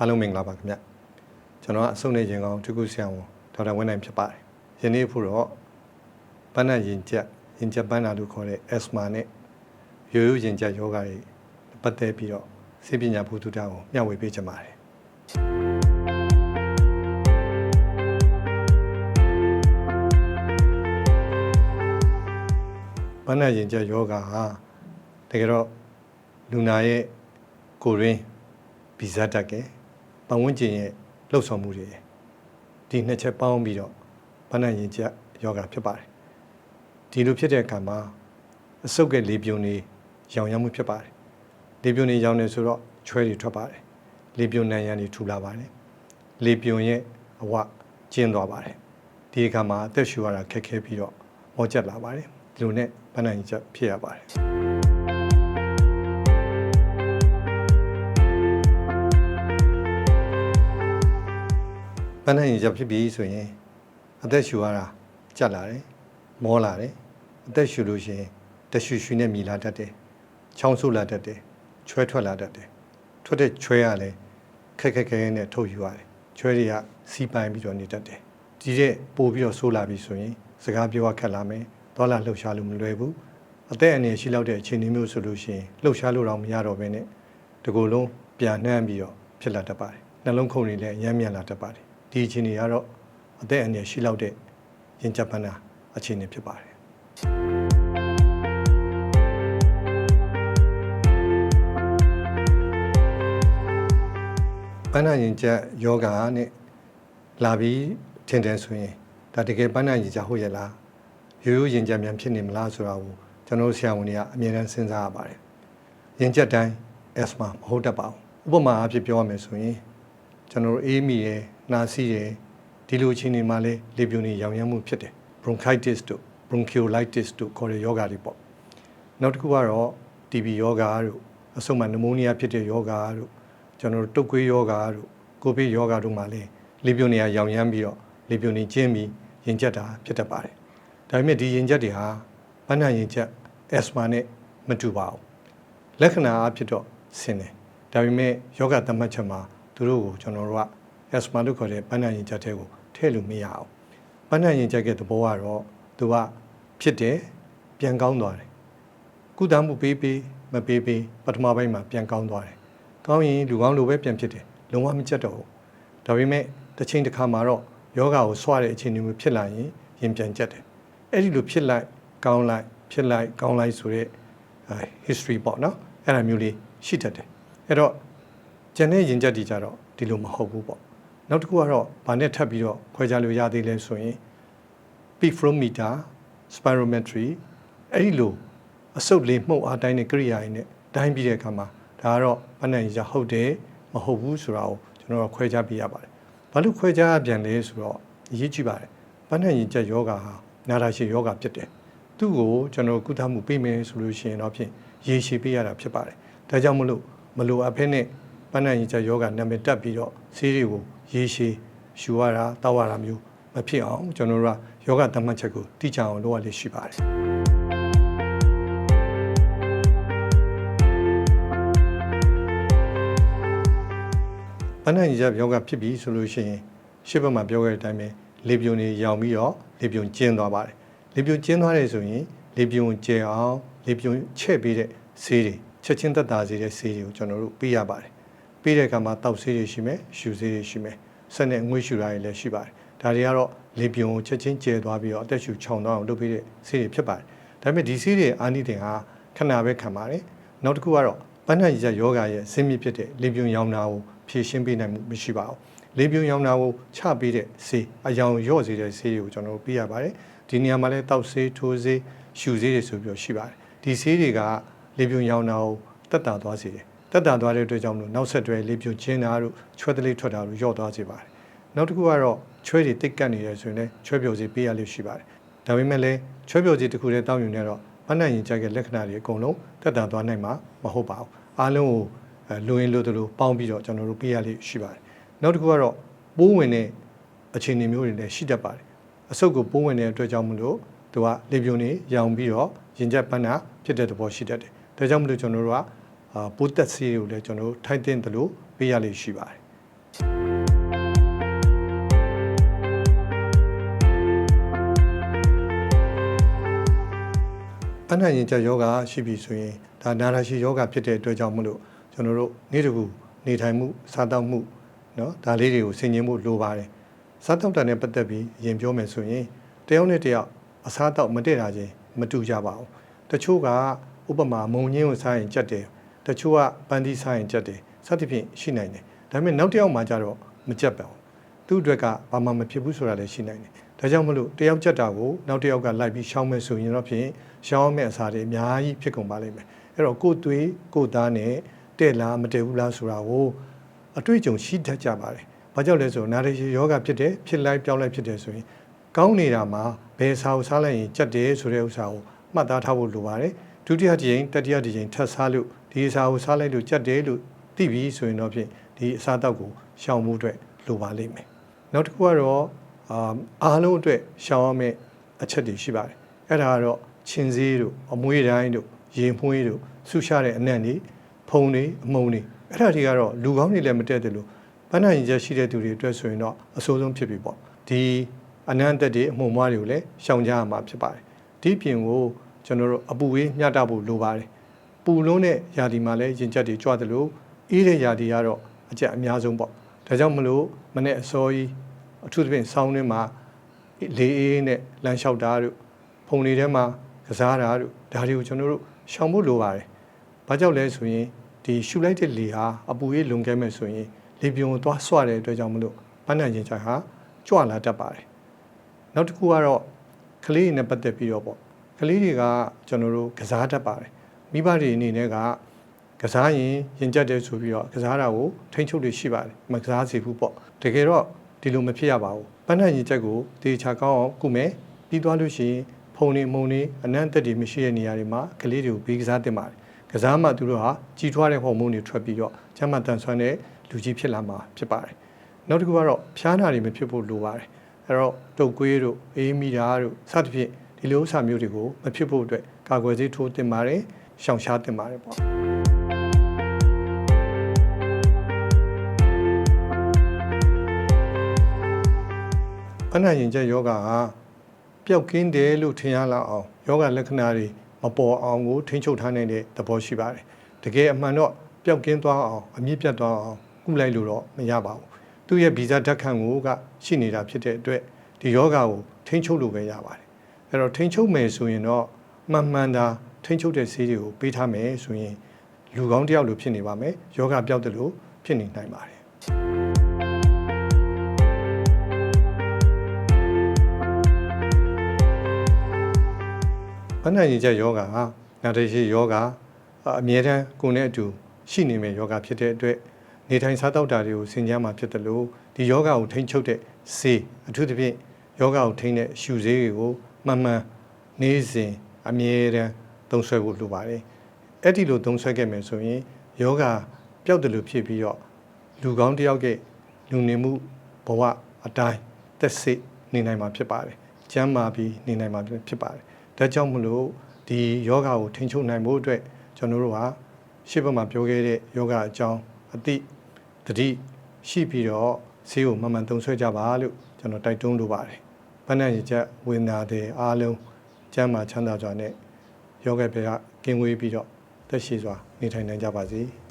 အားလုံးမင်္ဂလာပါခင်ဗျကျွန်တော်ကအစုံနေခြင်းကောင်းတခုဆရာဝန်ဒေါက်တာဝင်းနိုင်ဖြစ်ပါတယ်ယနေ့ဖို့တော့ပန်းနာရင်ကျက်ရင်ကျက်ပန်းနာလို့ခေါ်တဲ့ asthma နဲ့ရိုးရိုးရင်ကျက်ယောဂတွေပတ်သက်ပြီးတော့ဆေးပညာဘုသူတာကိုမျှဝေပေးချင်ပါတယ်ပန်းနာရင်ကျက်ယောဂဟာတကယ်တော့လူနာရဲ့ကိုယ်ရင်းဗီဇတ်တက်က ပတ်ဝန်းကျင်ရဲ့လှုပ်ဆောင်မှုတွေဒီနှစ်ချက်ပေါင်းပြီးတော့ပန်းနာရင်ကျက်ယောဂဖြစ်ပါတယ်ဒီလိုဖြစ်တဲ့အခါမှာအဆုတ်ကလေပြုံတွေရောင်ရမ်းမှုဖြစ်ပါတယ်လေပြုံတွေရောင်နေဆိုတော့ချွဲတွေထွက်ပါတယ်လေပြုံနံရံတွေထူလာပါတယ်လေပြုံရဲ့အဝကျင်းသွားပါတယ်ဒီအခါမှာအသက်ရှူရတာခက်ခဲပြီးတော့မောကျက်လာပါတယ်ဒီလိုနဲ့ပန်းနာရင်ကျက်ဖြစ်ရပါတယ် ပန်းနိုင်ရင်ကြဖြစ်ပြီဆိုရင်အသက်ရှူရတာကြက်လာတယ်မောလာတယ်အသက်ရှူလို့ရှိရင်တက်ရှူရှူနဲ့မြည်လာတတ်တယ်ချောင်းဆိုးလာတတ်တယ်ချွဲထွက်လာတတ်တယ်ထွက်တဲ့ချွဲရလဲခက်ခက်ခဲခဲနဲ့ထုတ်ယူရတယ်ချွဲတွေကစီးပိုင်ပြီးတော့နေတတ်တယ်ဒီတဲ့ပို့ပြီးတော့ဆိုးလာပြီဆိုရင်စကားပြောရခက်လာမယ်သွားလာလှုပ်ရှားလို့မလွယ်ဘူးအသက်အန္တရာယ်ရှိလောက်တဲ့အခြေအနေမျိုးဆိုလို့ရှိရင်လှုပ်ရှားလို့တော့မရတော့ဘဲနဲ့ဒီကိုယ်လုံးပြန်နှမ်းပြီးတော့ဖြစ်လာတတ်ပါတယ်နှလုံးခုန်တွေလည်းရမ်းမြန်လာတတ်ပါတယ် ဒီအခြေအနေကတော့အသက်အန္တရာယ်ရှိလောက်တဲ့ရင်ကြပ်ပန်းတာအခြေအနေဖြစ်ပါတယ်ပန်းနာရင်ကြပ်ယောဂနဲ့လာပြီးထင်တယ်ဆိုရင်ဒါတကယ်ပန်းနာရင်ကြပ်ဟုတ်ရဲ့လားရိုးရိုးရင်ကြပ်မြန်ဖြစ်နေမလားဆိုတာကိုကျွန်တော်တို့ဆရာဝန်တွေကအမြဲတမ်းစဉ်းစားရပါတယ်ရင်ကြပ်တိုင်း asthma မဟုတ်တတ်ပါဘူးဥပမာအဖြစ်ပြောရမယ်ဆိုရင် ကျွန်တော်တို့အေးမိရယ်နာစီရယ်ဒီလိုအခြေအနေမှာလဲလေပြွန်နေရောင်ရမ်းမှုဖြစ်တယ် bronchitis တို့ bronchiolitis တို့ခေါ်တဲ့ယောဂတွေပေါ့နောက်တစ်ခုကတော့ TB ယောဂတို့အဆုတ်မှာနမိုးနီးယားဖြစ်တဲ့ယောဂတို့ကျွန်တော်တို့တုပ်ကွေးယောဂတို့ကိုဗစ်ယောဂတို့မှာလဲလေပြွန်နေရောင်ရမ်းပြီးတော့လေပြွန်နေကျင်းပြီးရင်ကျက်တာဖြစ်တတ်ပါတယ်ဒါပေမဲ့ဒီရင်ကျက်တွေဟာဘန်းနာရင်ကျက် asthma နဲ့မတူပါဘူးလက္ခဏာအဖြစ်တော့ဆင်းတယ်ဒါပေမဲ့ယောဂသတ်မှတ်ချက်မှာ သူတို့ကိုကျွန်တော်တို့က asthma လို့ခေါ်တဲ့ပန်းနာရင်ကျက်တဲ့ကိုထည့်လို့မရအောင်ပန်းနာရင်ကျက်ကသဘောကတော့သူကဖြစ်တယ်ပြန်ကောင်းသွားတယ်ကုသမှုပေးပေးမပေးပေးပထမပိုင်းမှာပြန်ကောင်းသွားတယ်ကောင်းရင်လူကောင်းလိုပဲပြန်ဖြစ်တယ်လုံးဝမကျက်တော့ဘူးဒါပေမဲ့တစ်ချိန်တစ်ခါမှာတော့ယောဂကိုဆွတဲ့အခြေအနေမျိုးဖြစ်လာရင်ရင်ပြန်ကျက်တယ်အဲ့ဒီလိုဖြစ်လိုက်ကောင်းလိုက်ဖြစ်လိုက်ကောင်းလိုက်ဆိုတဲ့ history ပေါ့နော်အဲ့ဒါမျိုးလေးရှိတတ်တယ်အဲ့တော့ ကျန်တဲ့ရင်ကြက်တွေကြတော့ဒီလိုမဟုတ်ဘူးပေါ့နောက်တစ်ခုကတော့ဗာနဲ့ထပ်ပြီးတော့ခွဲခြားလို့ရသေးလဲဆိုရင် pifrometer spirometry အဲ့ဒီလိုအဆုပ်လေးမှုတ်အားတိုင်းတဲ့ကိရိယာတွေနဲ့တိုင်းပြီးတဲ့အခါမှာဒါကတော့ဘဏ္ဍာရင်ကြဟုတ်တယ်မဟုတ်ဘူးဆိုတာကိုကျွန်တော်ကခွဲခြားပြရပါတယ်ဘာလို့ခွဲခြားပြန်လဲဆိုတော့အရေးကြီးပါတယ်ဘဏ္ဍာရင်ကြက်ယောဂဟာနာတာရှည်ယောဂဖြစ်တယ်သူ့ကိုကျွန်တော်ကုသမှုပေးမယ်ဆိုလို့ရှိရင်တော့ဖြင့်ရေရှည်ပေးရတာဖြစ်ပါတယ်ဒါကြောင့်မလို့မလိုအပ်ဖဲနဲ့ ပန်းနိုင်ရင်ကျယောဂနာမည်တက်ပြီးတော့ဆေးတွေကိုရေရှည်ရှူရတာတောက်ရတာမျိုးမဖြစ်အောင်ကျွန်တော်တို့ကယောဂသတ်မှတ်ချက်ကိုတိကျအောင်လုပ်ရလေးရှိပါတယ်ပန်းနိုင်ရင်ကျယောဂဖြစ်ပြီးဆိုလို့ရှိရင်ရှေ့ဘက်မှာပြောခဲ့တဲ့အတိုင်းပဲလေပြုံတွေရောင်ပြီးတော့လေပြုံကျင်းသွားပါတယ်လေပြုံကျင်းသွားတယ်ဆိုရင်လေပြုံကျဲအောင်လေပြုံချဲ့ပေးတဲ့ဆေးတွေချက်ချင်းသက်သာစေတဲ့ဆေးတွေကိုကျွန်တော်တို့ပေးရပါတယ် ပေးတဲ့အခါမှာတောက်ဆေးတွေရှိမယ်ရှူဆေးတွေရှိမယ်ဆက်နဲ့ငွေရှူတာတွေလည်းရှိပါတယ်ဒါတွေကတော့လေပြုံကိုချက်ချင်းကျဲသွားပြီးတော့အသက်ရှူချောင်သွားအောင်လုပ်ပေးတဲ့ဆေးတွေဖြစ်ပါတယ်ဒါပေမဲ့ဒီဆေးတွေအာနိသင်ဟာခဏပဲခံပါတယ်နောက်တစ်ခုကတော့ပန်းဟန်ရယောဂရဲ့ဆင်းမြစ်ဖြစ်တဲ့လေပြုံရောင်နာကိုဖြည့်ရှင်းပေးနိုင်မှုမရှိပါဘူးလေပြုံရောင်နာကိုချပေးတဲ့ဆေးအယောင်ရော့စေတဲ့ဆေးတွေကိုကျွန်တော်တို့ပေးရပါတယ်ဒီနေရာမှာလည်းတောက်ဆေးထိုးဆေးရှူဆေးတွေဆိုပြီးတော့ရှိပါတယ်ဒီဆေးတွေကလေပြုံရောင်နာကိုတက်တာသွားစေတယ် တက်တာသွားတဲ့အတွက်ကြောင့်မလို့နောက်ဆက်တွဲလေပြုံချင်းတာတို့ချွဲတလေးထွက်တာတို့ရော့သွားစေပါတယ်နောက်တစ်ခုကတော့ချွဲတွေတိတ်ကတ်နေတယ်ဆိုရင်လည်းချွဲပြုံစီပေးရလို့ရှိပါတယ်ဒါပေမဲ့လည်းချွဲပြုံစီတစ်ခုတည်းတောင်းယူနေတော့မနိုင်ရင်ကြိုက်တဲ့လက္ခဏာတွေအကုန်လုံးတက်တာသွားနိုင်မှာမဟုတ်ပါဘူးအားလုံးကိုလူရင်းလို့တို့ပေါင်းပြီးတော့ကျွန်တော်တို့ပေးရလို့ရှိပါတယ်နောက်တစ်ခုကတော့ပိုးဝင်တဲ့အခြေအနေမျိုးတွေလည်းရှိတတ်ပါတယ်အဆုတ်ကိုပိုးဝင်တဲ့အတွက်ကြောင့်မလို့သူကလေပြုံနေရောင်ပြီးတော့ရင်ကျက်ပန်းတာဖြစ်တဲ့သဘောရှိတတ်တယ်ဒါကြောင့်မလို့ကျွန်တော်တို့ကအာ ပိုးသက်ဆေးတွေကိုလည်းကျွန်တော်တို့ထိုက်တင်သလိုပေးရလေရှိပါတယ်အနှံ့ရင်ကျယောဂရှိပြီဆိုရင်ဒါနာရာရှိယောဂဖြစ်တဲ့အတွက်ကြောင့်မလို့ကျွန်တော်တို့နေ့တကူနေထိုင်မှုစားတောက်မှုเนาะဒါလေးတွေကိုဆင်ခြင်မှုလိုပါတယ်စားတောက်တာနဲ့ပတ်သက်ပြီးရင်ပြောမယ်ဆိုရင်တယောက်နဲ့တယောက်အစားတောက်မတည့်တာချင်းမတူကြပါဘူးတချို့ကဥပမာမုံညင်းကိုစားရင်ကြက်တယ် တချို့ကပန်းသီးစားရင်ကြက်တယ်စသဖြင့်ရှိနိုင်တယ်ဒါပေမဲ့နောက်တစ်ယောက်မှကြတော့မကြက်ပါဘူးသူ့အတွက်ကဘာမှမဖြစ်ဘူးဆိုတာလည်းရှိနိုင်တယ်ဒါကြောင့်မလို့တယောက်ကြက်တာကိုနောက်တစ်ယောက်ကလိုက်ပြီးရှောင်းမယ်ဆိုရင်တော့ဖြင့်ရှောင်းမဲ့အစားတွေအများကြီးဖြစ်ကုန်ပါလိမ့်မယ်အဲ့တော့ကိုယ်သွေးကိုယ်သားနဲ့တဲ့လားမတဲ့ဘူးလားဆိုတာကိုအတွေ့အကြုံရှိတတ်ကြပါတယ်ဘာကြောင့်လဲဆိုတော့နာရီယောဂဖြစ်တယ်ဖြစ်လိုက်ပြောင်းလိုက်ဖြစ်တယ်ဆိုရင်ကောင်းနေတာမှာဘယ်စာကိုစားလိုက်ရင်ကြက်တယ်ဆိုတဲ့ဥစ္စာကိုမှတ်သားထားဖို့လိုပါတယ်ဒုတိယတစ်ချိန်တတိယတစ်ချိန်ထပ်စားလို့ ဒီစာကိုစားလိုက်လို့ကြက်တယ်လို့သိပြီဆိုရင်တော့ဖြင့်ဒီအစားအသောက်ကိုရှောင်မှုအတွက်လိုပါလိမ့်မယ်နောက်တစ်ခုကတော့အာအားလုံးအတွက်ရှောင်ရမယ့်အချက်တွေရှိပါတယ်အဲ့ဒါကတော့ချင်းစည်းတို့အမွှေးတိုင်းတို့ရေမွှေးတို့ဆူရှားတဲ့အနံ့တွေဖုံတွေအမုံတွေအဲ့ဒါတွေကတော့လူကောင်းတွေလည်းမတက်တယ်လို့ဘဏ္ဍာရင်ချက်ရှိတဲ့သူတွေအတွက်ဆိုရင်တော့အဆိုးဆုံးဖြစ်ပြီပေါ့ဒီအနန္တတွေအမှုံမွားတွေကိုလည်းရှောင်ကြရမှာဖြစ်ပါတယ်ဒီပြင်ကိုကျွန်တော်တို့အပူဝေးမျှတဖို့လိုပါတယ် ပူလုံးတဲ့ຢာဒီမှာလည်းရင်ချက်တွေကြွတယ်လို့အေးတဲ့ຢာဒီကတော့အကျက်အများဆုံးပေါ့ဒါကြောင့်မလို့မနေ့အစောကြီးအထူးသဖြင့်ဆောင်းတွင်းမှာလေအေးနဲ့လမ်းလျှောက်တာတို့ဖုန်တွေထဲမှာကစားတာတို့ဒါတွေကိုကျွန်တော်တို့ရှောင်ဖို့လိုပါတယ်ဘာကြောင့်လဲဆိုရင်ဒီရှူလိုက်တဲ့လေဟာအပူအေးလွန်ခဲ့မဲ့ဆိုရင်လေပြုံကိုသွားဆွတဲ့အတွက်ကြောင့်မလို့ပန်းနံရင်ချက်ဟာကြွလာတတ်ပါတယ်နောက်တစ်ခုကတော့ကလေးတွေနဲ့ပတ်သက်ပြီးတော့ပေါ့ကလေးတွေကကျွန်တော်တို့ကစားတတ်ပါတယ် မိဘတွေအနေနဲ့ကကစားရင်ရင်ကြက်တယ်ဆိုပြီးတော့ကစားတာကိုထိန်းချုပ်လို့ရှိပါတယ်မကစားစီဘူးပေါ့တကယ်တော့ဒီလိုမဖြစ်ရပါဘူးပန်းနဲ့ရင်ကြက်ကိုတေချာကောင်းအောင်ကုမယ်ပြီးသွားလို့ရှိရင်ဖုန်နေမုံနေအနံ့သက်တွေမရှိတဲ့နေရာတွေမှာကလေးတွေကိုဘေးကစားတင်ပါတယ်ကစားမှသူတို့ဟာကြီးထွားတဲ့ဟော်မုန်းတွေထွက်ပြီးတော့ချမ်းသာတန်ဆွမ်းတဲ့လူကြီးဖြစ်လာမှာဖြစ်ပါတယ်နောက်တစ်ခုကတော့ဖျားနာတွေမဖြစ်ဖို့လိုပါတယ်အဲ့တော့တုတ်ကွေးတို့အေးမိတာတို့စသဖြင့်ဒီလိုဥစ္စာမျိုးတွေကိုမဖြစ်ဖို့အတွက်ကာကွယ်ဆေးထိုးတင်ပါတယ် ရှောင်ရှားတင်ပါတယ်ပေါ့ပဏ္ဏရင်ကျက်ယောဂဟာပျောက်ကင်းတယ်လို့ထင်ရလောက်အောင်ယောဂလက္ခဏာတွေမပေါ်အောင်ကိုထိန်းချုပ်ထားနိုင်တဲ့သဘောရှိပါတယ်တကယ်အမှန်တော့ပျောက်ကင်းသွားအောင်အမြင့်ပြတ်သွားအောင်ကုလိုက်လို့တော့မရပါဘူးသူ့ရဲ့ဗီဇဓာတ်ခံကိုကရှိနေတာဖြစ်တဲ့အတွက်ဒီယောဂါကိုထိန်းချုပ်လို့ပဲရပါတယ်အဲ့တော့ထိန်းချုပ်မယ်ဆိုရင်တော့မှန်မှန်တာ ထိန်းချုပ်တဲ့ဆေးတွေကိုပေးထားမယ်ဆိုရင်လူကောင်းတစ်ယောက်လိုဖြစ်နေပါမယ်ယောဂပြောက်တယ်လို့ဖြစ်နေနိုင်ပါတယ်ဘဏ္ဍာရင်ချက်ယောဂါဟာနာတရှိယောဂါအမြဲတမ်းကိုယ်နဲ့အတူရှိနေမယ်ယောဂါဖြစ်တဲ့အတွက်နေထိုင်စားတောက်တာတွေကိုဆင်ကြမှာဖြစ်တယ်လို့ဒီယောဂကိုထိန်းချုပ်တဲ့ဆေးအထူးသဖြင့်ယောဂကိုထိန်းတဲ့ရှူဆေးတွေကိုမှန်မှန်နေ့စဉ်အမြဲတမ်း သုံးဆွဲဖို့လိုပါတယ်အဲ့ဒီလိုသုံးဆွဲခဲ့မယ်ဆိုရင်ယောဂပျောက်တယ်လို့ဖြစ်ပြီးတော့လူကောင်းတစ်ယောက်ကလူနေမှုဘဝအတိုင်းသက်စိတ်နေနိုင်မှာဖြစ်ပါတယ်ကျမ်းမာပြီးနေနိုင်မှာဖြစ်ပါတယ်ဒါကြောင့်မလို့ဒီယောဂကိုထိန်းချုပ်နိုင်ဖို့အတွက်ကျွန်တော်တို့ဟာရှေ့ဘက်မှာပြောခဲ့တဲ့ယောဂအကြောင်းအတိတတိရှိပြီးတော့ဆေးကိုမှန်မှန်သုံးဆွဲကြပါလို့ကျွန်တော်တိုက်တွန်းလိုပါတယ်။ဘဏ္ဍရည်ချက်ဝင်နာတဲ့အားလုံးကျမ်းမာချမ်းသာစွာနဲ့ ယောဂဘေကကင်းဝေးပြီးတော့သက်ရှိစွာနေထိုင်နိုင်ကြပါစေ။